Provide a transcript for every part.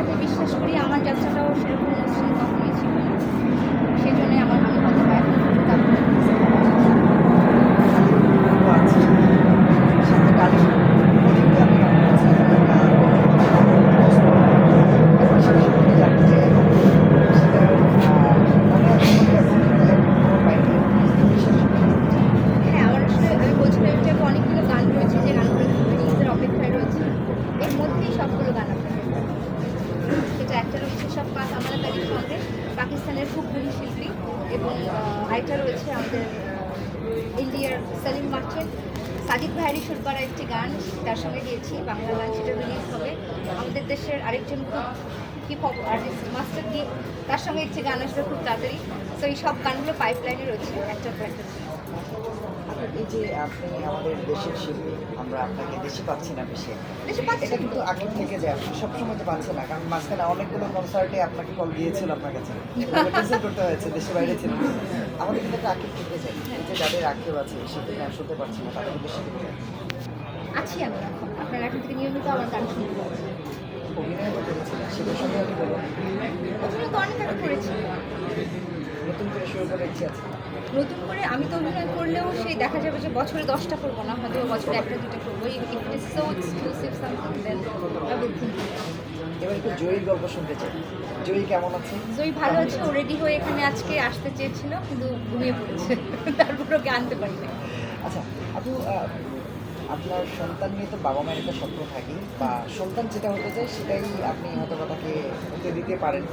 যাত্রাকে বিশ্বাস করি আমার যাত্রাটাও সেরকম মসৃণ কখনোই ছিল না। সব পাক আমার তারিখ সঙ্গে পাকিস্তানের খুব গুণী শিল্পী এবং আরেকটা রয়েছে আমাদের ইন্ডিয়ার সালিম মার্চেন্ট সাজিদ ভাইয়েরই সুর করা একটি গান, তার সঙ্গে গিয়েছি, বাংলা গান সেটা রিলিজ হবে। আমাদের দেশের আরেকজন খুব হিপ হপ আর্টিস্ট মাস্টার দিয়ে তার সঙ্গে একটি গান আসবে খুব তাড়াতাড়ি। তো এই সব গানগুলো পাইপলাইনে রয়েছে একটা এই যে আপনি আমাদের দেশের শিল্পী আমরা আপনাকে দেশে পাচ্ছি না বেশি। এটা কিন্তু আগে থেকে যায় আপনি সবসময় তো পাচ্ছেন না। কারণ মাঝখানে অনেকগুলো কনসার্টে আপনাকে কল দিয়েছিল আপনার কাছে। ক্যান্সেল করতে হয়েছে দেশের বাইরে ছিল আমাদের কিন্তু একটা আক্ষেপ থেকে যায়। যে যাদের আক্ষেপ আছে সেটা ম্যাচ শুনতে পারছি না তাদের বেশি আছি আমি এখন। আপনারা এখন থেকে নিয়মিত আমার গান শুনতে অভিনয় করতে সেটার সঙ্গে আমি বলব তো অনেক আগে করেছি। নতুন করে শুরু করে ইচ্ছে আছে নতুন করে আমি তো অভিনয় করলেও সেই দেখা যাবে যে বছরে দশটা করব না হয়তো বছরে একটা দুটো করব। সো এক্সক্লুসিভ সামথিং দেন এবার একটু জয়ীর গল্প শুনতে চাই। জয়ী কেমন আছে? জয়ী ভালো আছে ও রেডি হয়ে এখানে আজকে আসতে চেয়েছিল কিন্তু ঘুমিয়ে পড়েছে। তারপর ওকে আনতে পারি না আচ্ছা আপু আপনার সন্তান নিয়ে তো বাবা মায়ের একটা স্বপ্ন থাকে বা সন্তান যেটা হতে চায় সেটাই আপনি হয়তো বা তাকে হতে দিতে পারেন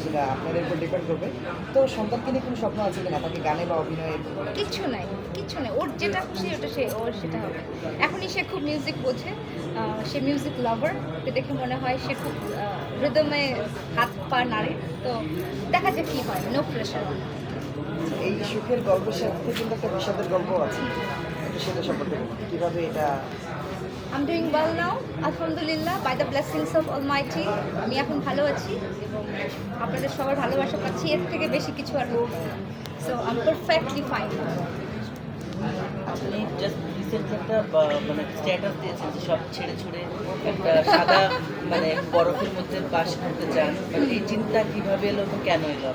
সেটা আপনাদের উপর ডিপেন্ড করবে। তো সন্তানকে নিয়ে কোনো স্বপ্ন আছে কিনা? তাকে গানে বা অভিনয়ে কিচ্ছু নাই কিচ্ছু নাই। ওর যেটা খুশি ওটা সে ওর সেটা হবে। এখনই সে খুব মিউজিক বোঝে সে মিউজিক লাভার দেখে মনে হয় সে খুব হৃদমে হাত পা নাড়ে। তো দেখা যাক কী হয় নো প্রেশার এই সুখের গল্পের সাথে কিন্তু একটা বিষাদের গল্প আছে। সেটা সম্পর্কে। কীভাবে এটা আম ডুইং ওয়েল নাও আলহামদুলিল্লাহ by the blessings of Almighty আমি এখন ভালো আছি এবং আপনাদের সবার ভালোবাসা পাচ্ছি এর থেকে বেশি কিছু আর হোক সো আম পারফেক্টলি ফাইন আপনি জাস্ট রিসেন্টলি একটা মানে স্ট্যাটাস দিয়েছেন সব ছেড়ে ছুড়ে একটা সাদা মানে বরফের মধ্যে বাস করতে চান মানে এই চিন্তা কীভাবে এলো এবং কেন এলো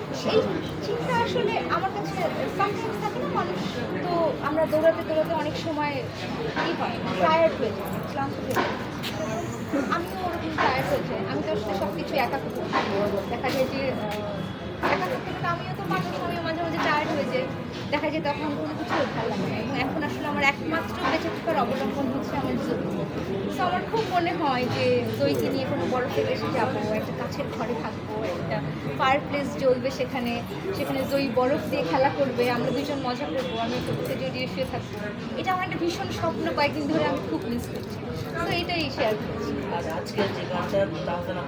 চিন্তা আসলে আমার কাছে সামটাইমস থাকে না মানুষ তো আমরা দৌড়াতে দৌড়াতে অনেক সময় কী হয় টায়ার্ড হয়ে যায় ক্লান্ত হয়ে যায় আমিও ওরকম টায়ার্ড হয়ে যাই আমি তো আসলে সব কিছু একা করতে। দেখা যায় যে একা করতে আমিও তো মানুষ আমিও মাঝে হয়ে যাই দেখা যায় তখন কোনো কিছু ভালো লাগে এবং এখন আসলে আমার একমাত্র বেঁচে থাকার অবলম্বন হচ্ছে আমার জয় তো আমার খুব মনে হয় যে জয়কে নিয়ে কোনো বরফে দেশে যাব, একটা কাছের ঘরে থাকব, একটা ফায়ার প্লেস জ্বলবে সেখানে সেখানে জয়ী বরফ দিয়ে খেলা করবে, আমরা দুজন মজা করব, আমি বুকে জড়িয়ে শুয়ে থাকব। এটা আমার একটা ভীষণ স্বপ্ন, কয়েকদিন ধরে আমি খুব মিস করছি। তো এটাই শেয়ার করছি। আর আজকের যে গানটা তাহলে